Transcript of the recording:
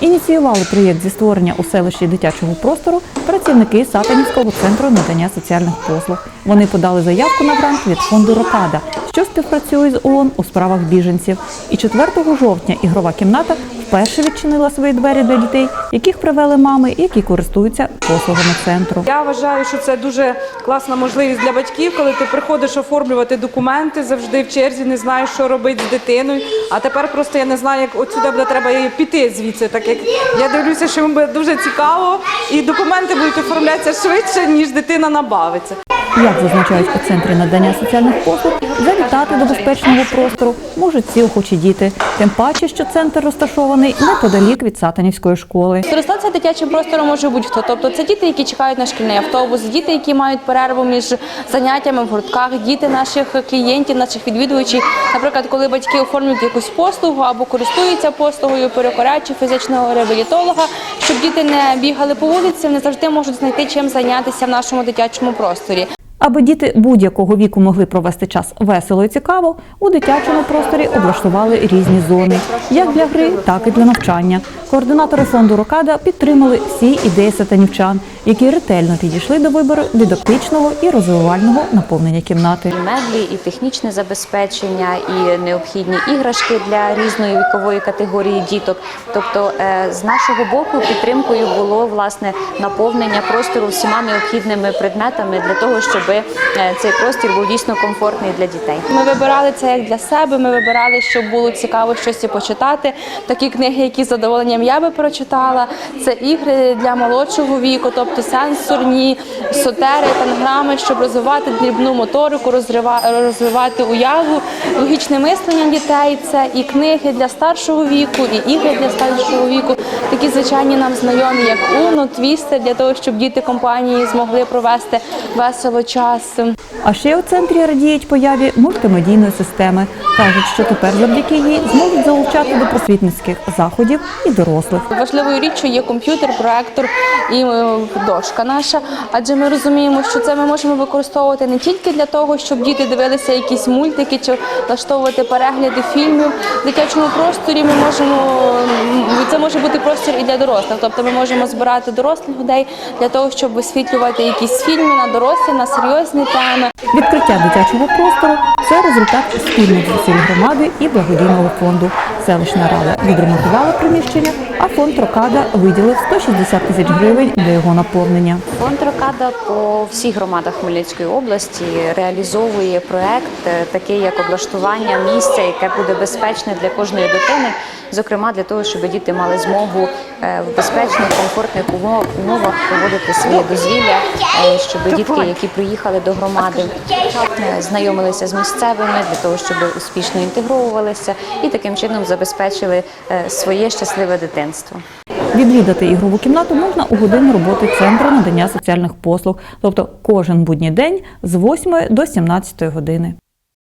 Ініціювали проєкт зі створення у селищі дитячого простору працівники Сатанівського центру надання соціальних послуг. Вони подали заявку на грант від фонду Рокада, що співпрацює з ООН у справах біженців. І 4 жовтня ігрова кімната вперше відчинила свої двері для дітей, яких привели мами, які користуються послугами центру. Я вважаю, що це дуже класна можливість для батьків, коли ти приходиш оформлювати документи завжди в черзі, не знаєш, що робити з дитиною. А тепер просто я не знаю, як от сюди буде треба її піти звідси. Так як я дивлюся, що їм буде дуже цікаво, і документи будуть оформлятися швидше, ніж дитина набавиться. Як зазначають у центрі надання соціальних послуг, завітати до безпечного простору можуть всі охочі діти. Тим паче, що центр розташований неподалік від Сатанівської школи. Користатися дитячим простором може будь-хто. Тобто це діти, які чекають на шкільний автобус, діти, які мають перерву між заняттями в гуртках, діти наших клієнтів, наших відвідувачів. Наприклад, коли батьки оформлюють якусь послугу або користуються послугою перукаря чи фізичного реабілітолога, щоб діти не бігали по вулиці, вони завжди можуть знайти чим зайнятися в нашому дитячому просторі. Аби діти будь-якого віку могли провести час весело і цікаво, у дитячому просторі облаштували різні зони, як для гри, так і для навчання. Координатори фонду Рокада підтримали всі ідеї сатанівчан, які ретельно підійшли до вибору дидактичного і розвивального наповнення кімнати. і меблі, і технічне забезпечення, і необхідні іграшки для різної вікової категорії діток. Тобто, е, з нашого боку підтримкою було власне наповнення простору всіма необхідними предметами для того, щоб е, цей простір був дійсно комфортний для дітей. Ми вибирали це як для себе. Ми вибирали, щоб було цікаво щось і почитати. Такі книги, які з задоволенням я би прочитала. Це ігри для молодшого віку, тобто сенсорні, сотери, танграми, щоб розвивати дрібну моторику, розвивати уяву, логічне мислення дітей. Це і книги для старшого віку, і ігри для старшого віку. Такі звичайні нам знайомі, як Uno, Twister, для того, щоб діти компанії змогли провести весело час. А ще у центрі радіють появі мультимедійної системи. кажуть, що тепер завдяки їй зможуть залучати до просвітницьких заходів і дорослих. Важливою річчю є комп'ютер, проектор і е, дошка наша, адже ми розуміємо, що це ми можемо використовувати не тільки для того, щоб діти дивилися якісь мультики чи влаштовувати перегляди фільмів в дитячому просторі. Ми можемо це може бути простір і для дорослих. Тобто ми можемо збирати дорослих людей для того, щоб висвітлювати якісь фільми на дорослі, на серйозні теми. Відкриття дитячого простору це результат спільних зусиль громади і благодійного фонду. Селищна рада відремонтувала приміщення, а фонд Рокада виділив 160 тисяч гривень для його наповнення. Фонд Рокада по всіх громадах Хмельницької області реалізовує проект, е, такий як облаштування місця, яке буде безпечне для кожної дитини, зокрема для того, щоб діти мали змогу е, в безпечних, комфортних умовах проводити своє дозвілля, е, щоб дітки, які приїхали до громади, знайомилися з місцевими для того, щоб успішно інтегровувалися і таким чином забезпечили е, своє щасливе дитинство. Відвідати ігрову кімнату можна у годину роботи центру надання соціальних послуг, тобто кожен будній день з 8 до 17 години.